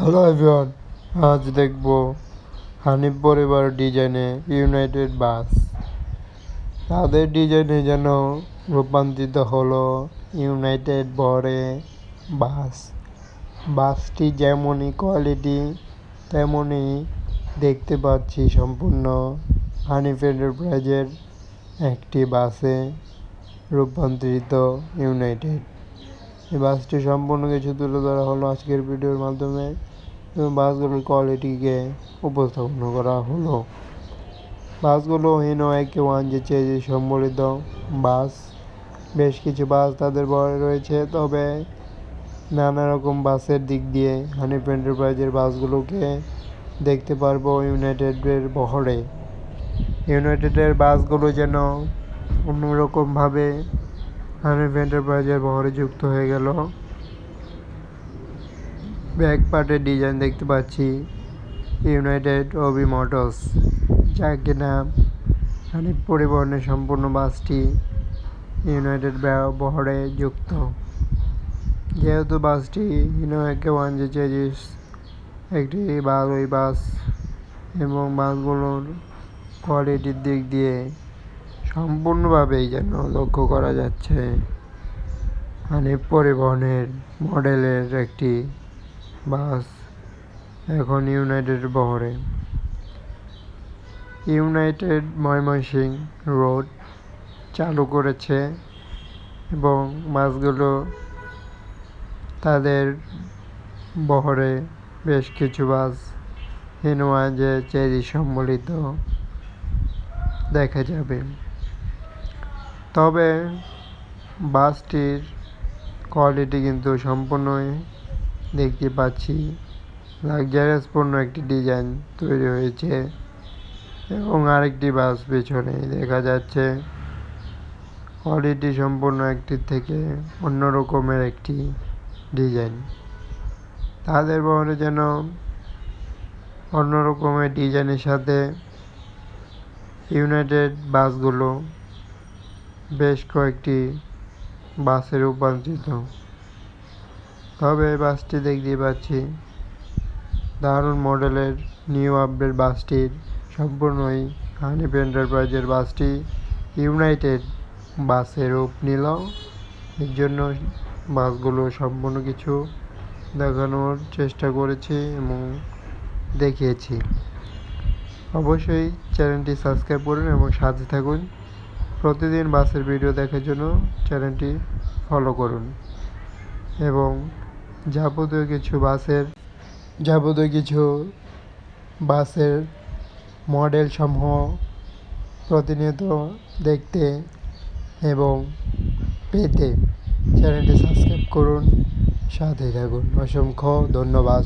Hello everyone আজ দেখব হানিফ পরিবার ডিজাইনে ইউনাইটেড বাস তাদের ডিজাইনে যেন রূপান্তরিত হলো ইউনাইটেড বরে বাস বাসটি যেমনই কোয়ালিটি তেমনই দেখতে পাচ্ছি সম্পূর্ণ হানিফ এন্টারপ্রাইজের একটি বাসে রূপান্তরিত ইউনাইটেড এই বাসটি সম্পূর্ণ কিছু তুলে ধরা হলো আজকের ভিডিওর মাধ্যমে। বাসগুলোর কোয়ালিটিকে উপস্থাপন করা হলো। বাসগুলো হিনো একে ওয়ান যে চেয়ে সম্বলিত বাস, বেশ কিছু বাস তাদের রয়েছে, তবে নানা রকম বাসের দিক দিয়ে হানিফ এন্টারপ্রাইজের বাসগুলোকে দেখতে পারব ইউনাইটেডের বহরে। ইউনাইটেডের বাসগুলো যেন অন্যরকমভাবে হানিফ এন্টারপ্রাইজের বহরে যুক্ত হয়ে গেল। ব্যাক পার্টের ডিজাইন দেখতে পাচ্ছি ইউনাইটেড ওবি মোটরস, যা কিনা হানিফ পরিবহনের সম্পূর্ণ বাসটি ইউনাইটেড বহরে যুক্ত। যেহেতু বাসটি হিনো একে ওয়ান যে চেজিস একটি ওই বাস এবং বাসগুলোর কোয়ালিটির দিক দিয়ে সম্পূর্ণভাবেই যেন লক্ষ্য করা যাচ্ছে হানিফ পরিবহনের মডেলের একটি বাস, এখন ইউনাইটেড বহরে। ইউনাইটেড ময়মনসিং রোড চালু করেছে এবং বাসগুলো তাদের বহরে বেশ কিছু বাস হিনোয়াজে চেরি সম্বলিত দেখা যাবে। তবে বাসটির কোয়ালিটি কিন্তু সম্পূর্ণই দেখতে পাচ্ছি। লাক্সারিয়াসপূর্ণ একটি ডিজাইন তৈরি হয়েছে এবং আরেকটি বাস পেছনে দেখা যাচ্ছে। কোয়ালিটি সম্পূর্ণ একটি থেকে অন্য রকমের একটি ডিজাইন তাদের বহরে যেন অন্য রকমের ডিজাইনের সাথে ইউনাইটেড বাসগুলো বেশ কয়েকটি বাসে রূপান্তরিত। তবে এই বাসটি দেখতে পাচ্ছি। দারুণ মডেলের নিউ আপডেট বাসটির সম্পূর্ণই হানিফ এন্টারপ্রাইজের বাসটি ইউনাইটেড বাসে রূপ নিল। এর জন্য বাসগুলো সম্পূর্ণ কিছু দেখানোর চেষ্টা করেছি এবং দেখিয়েছি। অবশ্যই চ্যানেলটি সাবস্ক্রাইব করুন এবং সাথে থাকুন। প্রতিদিন বাসের ভিডিও দেখার জন্য চ্যানেলটি ফলো করুন এবং যাবতীয় কিছু বাসের, যাবতীয় কিছু বাসের মডেল সমূহ প্রতিনিয়ত দেখতে এবং পেতে চ্যানেলটি সাবস্ক্রাইব করুন সাথে থাকুন। অসংখ্য ধন্যবাদ